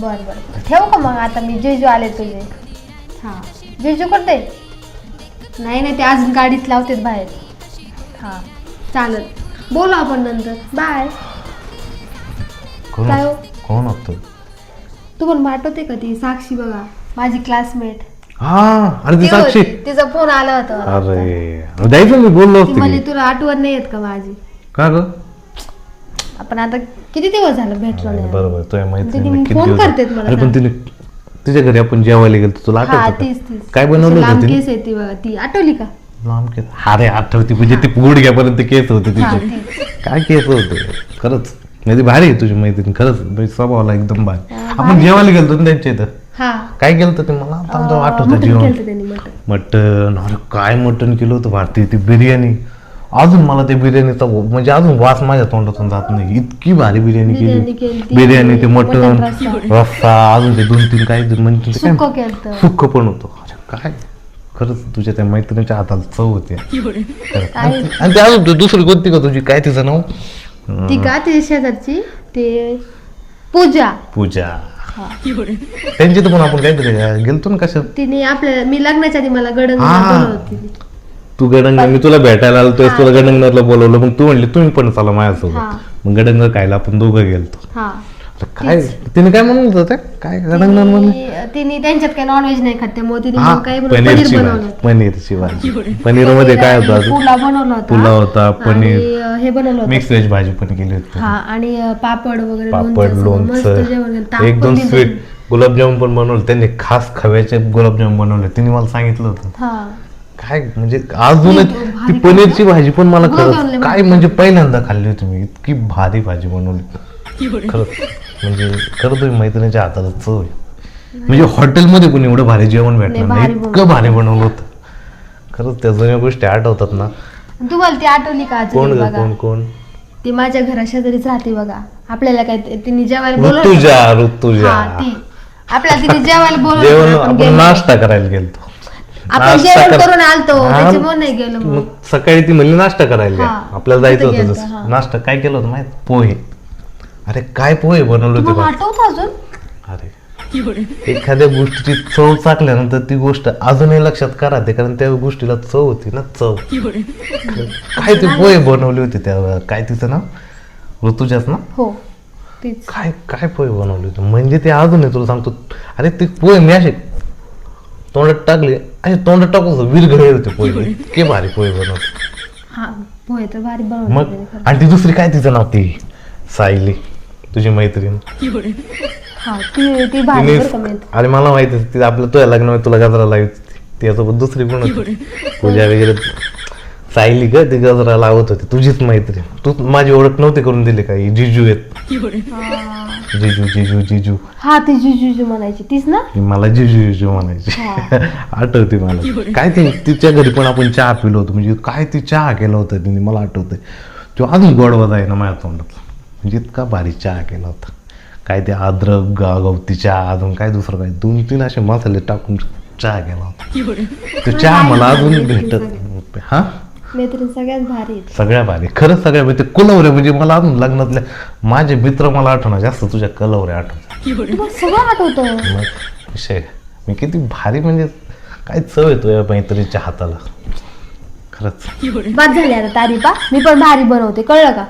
बर बर. ठेवू का मग? आता मी जेजू आले तुझे हां. जेजू करते नाही नाही ते अजून गाडीत लावतेत बाहेर. हां. चालत बोलू आपण नंतर. बाय. कोण काय हो? कोण होतं? तू पण आठवते का ती साक्षी बघा? माझी क्लासमेट हा अरे ती साक्षी. तिचा फोन आला होता. अरे द्यायचं मी बोललो ती असतो म्हणली की तुला आठवण नाही येत का माझी? का ग? आपण आता किती दिवस झालं भेटलो नाही बरोबर तिने मैत्रिणी किती फोन दिवस करतेत मला अरे पण तिने तिच्या घरी आपण जेवायला गेलो तुला हा आठवतं तीच का? तीच. काय बनवलं लांब होतं तिने? केस आहे ती बघा ती आठवली का? लांब केस? अरे आठवती म्हणजे ती गुडघ्यापर्यंत केस होते हा तिचे. काय केस होते? खरंच. म्हणजे भारी आहे तुझी मैत्रीण खरंच म्हणजे स्वभावाला एकदम भारी. आपण जेवायला गेलो ना त्यांच्या इथं? हा. काय केलं ते मला आता आमचं आठवतं मटण जेवण. केलं त्यांनी मटण. मटन अरे काय मटन केलं होतं? भारतीय ती बिर्याणी. अजून मला ते बिर्याणीचा म्हणजे अजून वास माझ्या तोंडातून जात नाही. इतकी भारी बिर्याणी बिर्याणी केली केलती. बिर्याणी ते मटन मटण रस्सा. रस्सा अजून ते दोन तीन काय म्हणजे ते सुक्क काय केलं सुक्क पण होतं. अरे काय? खरंच तुझ्या त्या मैत्रिणीच्या हाताला चव होती. खरंच. आणि ते- आणि ते अजून तू दुसरी कोणती का तुझी? काय तिचं नाव? ती का ती शेजारची? ते पूजा. पूजा. त्यांची तर पण आपण काहीतरी गेलतो ना कशात? तिने आपल्या मी लग्नाच्या आधी मला हा. बोलवत होती. तू गडंग मी तुला भेटायला आलो तेच तुला गडंगनरला बोलवलं. मग तू म्हणली तुम्ही पण चला. माझ्यासोबत. मग गडंगर खायला आपण दोघं गेलतो. हा. काय तिने काय म्हणत होतं? ते? काय गडंगनर म्हणले तिने त्यांच्यात काही नॉनव्हेज नाही खात. त्यामुळे तिने हा मग काय बनवलं? पनीर पनीरची बनवलं भाजी होतं. पनीरची भाजी पनीरमध्ये काय होतं अजून? पुलाव बनवला होता. पुलाव होता आणि पनीर. अं, हे बनवलं होतं. मिक्स व्हेज भाजी पण केली होती. हा आणि अं, पापड वगैरे पापड लोणचं मस्त जेवण केलं. लोणचं ताक एक पण दोन दिलं. स्वीट गुलाबजामुन पण बनवले. त्यांनी खास खव्याचे गुलाबजामुन बनवले. तिने मला सांगितलं होतं. हा. काय म्हणजे अजून नाही, ती पनीरची भाजी पण मला खरंच म्हणजे. काय म्हणजे पहिल्यांदा खाल्ली होती मी. इतकी भारी भाजी बनवली. खरंच. म्हणजे खरं तुम्ही मैत्रिणीच्या हाताला चव म्हणजे हॉटेलमध्ये पण एवढं भारी जेवण भेटणार नाही, इतकं भारी बनवलं होतं. खरंच त्या जुन्या गोष्टी आठवतात ना. तुम्हाला ती आठवली का कोण कोण कोण? ती माझ्या घरा शेजारीच राहते बघा. आपल्याला काय तिने जेवायला बोलवलं ऋतुजा ऋतुजा. आपल्याला तिने जेवायला बोलवलं. नाश्ता करायला गेलतो. आपण नाश्ता जेवण कर- करून आलतो हा, त्याच्यामुळे नाही गेलो मग. मग सकाळी ती म्हणली नाश्ता करायला. हा, आपल्याला जायचं तिथं होतं गेलतो. हा. नाश्ता काय केलं होतं माहीत? पोहे. अरे काय पोहे बनवले होते तुम्हाला बा. आठवतं अजून? अरे एखाद्या गोष्टीची चव चाकल्यानंतर ती गोष्ट अजूनही लक्षात का राहते कारण त्या गोष्टीला चव होती ना चव. काय ते पोहे बनवले होते त्या काय तिचं नाव? ऋतुजाच ना? हो तीच. काय काय पोहे बनवले होते? म्हणजे ते अजूनही तुला सांगतो. अरे ते पोहे मी असे तोंडात टाकले असे तोंडात टाकून विरघळे होते पोहे. इतके भारी पोहे बनवते हा पोहे तर भारी मग बनवते आणि ती दुसरी काय तिचं नाव? ती सायली तुझी मैत्रीण. हा ती ती भारी तिने बरं का माहिती. अरे मला माहिती ती आपलं तुझ्या लग्नामध्ये तुला गजरा लावत होती. त्यासोबत दुसरी पण होती? पूजा वगैरे. सायली ग ती गजरा लावत होती. तुझीच मैत्रीण. तू माझी ओळख नव्हती करून दिली का? ही जिजू आहेत. हा. जिजू जिजू जिजू. हा ती जुजू म्हणायची. तीच ना? ती मला जिजू जिजू म्हणायची. आठवते मला. काय ते तिच्या घरी पण आपण चहा पिलो होतो. म्हणजे काय ती चहा केला होता तिने? मला आठवतंय. तो अजून गोडवा आहे ना माझ्या तोंडातला. म्हणजे इतका भारी चहा केला होता. काय ते अद्रक गा गवती चहा अजून काय दुसरं काय? दोन तीन असे मसाले टाकून चहा केला होता. तो चहा मला अजून भेटत हा? मैत्रीण सगळ्यात भारी आहेत. सगळ्या भारी. खरंच सगळ्या भारी ते कुलवरे म्हणजे मला अजून लग्नातल्या माझे मित्र मला आठवणार जास्त तुझ्या आठवतात तुम्हाला सगळं आठवतं. मग विषय मी किती भारी म्हणजे काय चव येतो या मैत्रीच्या हाताला. खरंच. बाद झाली आता तारीफा मी पण भारी बनवते कळलं का?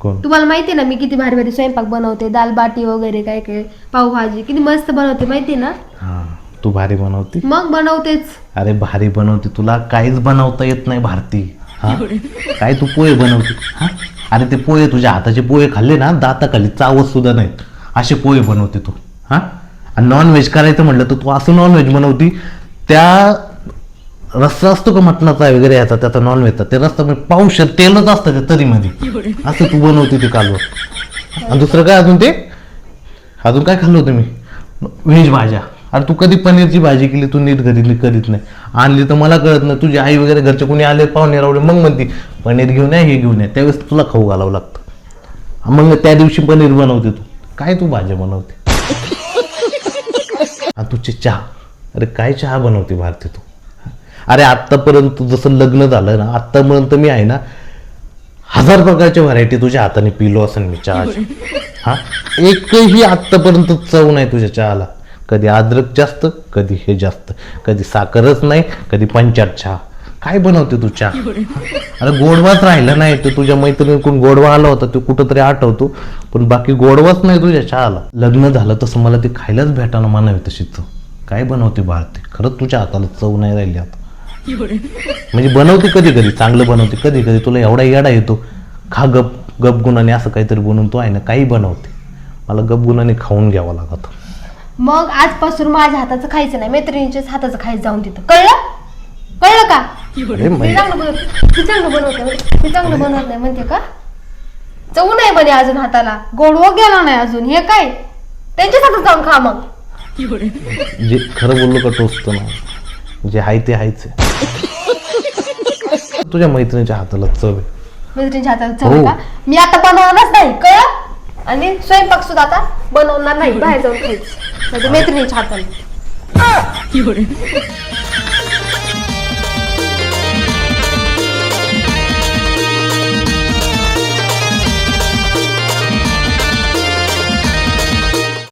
कोण? तुम्हाला माहिती आहे ना मी किती भारी भारी स्वयंपाक बनवते दाल बाटी वगैरे काय काय पावभाजी किती मस्त बनवते माहिती आहे ना? हा. तू भारी बनवती? मग बनवतेच. अरे भारी बनवते. तुला काहीच बनवता येत नाही भारती. हा? काय तू पोहे बनवते? हा? अरे ते पोहे तुझ्या हाताचे पोहे खाल्ले ना दाताखाली चावत सुद्धा नाहीत. असे पोहे बनवते तू. हा? आणि नॉनव्हेज करायचं म्हटलं तर तू असं नॉनव्हेज बनवती त्या रस्सा असतो का मटणाचा वगैरे याचा त्याचा नॉनव्हेजचा ते रस्ता म्हणजे पाऊश तेलच असतं त्या तरीमध्ये असं तू बनवते ते कालवं आणि दुसरं काय अजून ते? अजून काय खाल्लं होतं मी? व्हेज भाज्या. अरे तू कधी पनीरची भाजी केली? तू नीट घरी करीत नाही. आणली तर मला कळत नाही. तुझी आई वगैरे घरचे कोणी आले पाहुणे रावले मग म्हणती पनीर घेऊन या हे घेऊन या. त्यावेळेस तुला खाऊ घालावं लागतं. मग त्या दिवशी पनीर बनवते तू. काय तू भाज्या बनवते? तुझे चहा. अरे काय चहा बनवते भारती तू? अरे आत्तापर्यंत जसं लग्न झालं ना आत्तापर्यंत मी आहे ना हजार प्रकारच्या व्हरायटी तुझ्या हाताने पिलो असेल मी चहा हा? एकही आत्तापर्यंत चव नाही तुझ्या चहाला. कधी अद्रक जास्त कधी हे जास्त. कधी साखरच नाही कधी पंचाट चहा. काय बनवते तू चहा? अरे गोडवाच राहिला नाही तू. तुझ्या मैत्रिणीकडून गोडवा आला होता तो कुठंतरी आठवतो. पण बाकी गोडवाच नाही तुझ्या चहाला. लग्न झालं तसं मला ते खायलाच भेटायला मानावे तशी चव. काय बनवते भारती खरंच तुझ्या हाताला चव नाही राहिली आता. म्हणजे बनवते कधी कधी चांगलं बनवते कधी कधी. तुला एवढा येडा येतो. खा गप गपगुणाने असं काहीतरी बनवून तो आहे ना काही बनवते. मला गपगुणाने खाऊन घ्यावं लागत. मग आजपासून माझ्या हाताचं खायचं नाही मैत्रिणीच्याच हाताचं खायचं जाऊन तिथं. कळलं? कळलं का? अरे मी चांगलं बनवत. मी चांगलं बनवते म्हण- मी चांगलं बनवत नाही म्हणते का? चव नाही बने अजून हाताला. गोडवा गेला नाही अजून. हे काय? त्यांच्याच हातात जाऊन खा मग. जे खरं बोललो का टोचतो ना. जे आहे ते आहेच आहे. तुझ्या मैत्रिणीच्या हाताला चव आहे. मैत्रिणीच्या हाताला चव आहे हो. का? मी आता बनवणारच नाही. कळ आणि स्वयंपाक सुद्धा आता बनवणार नाही. बाहेर जाऊन खायचं. म्हणजे मैत्रिणीच्या हाताला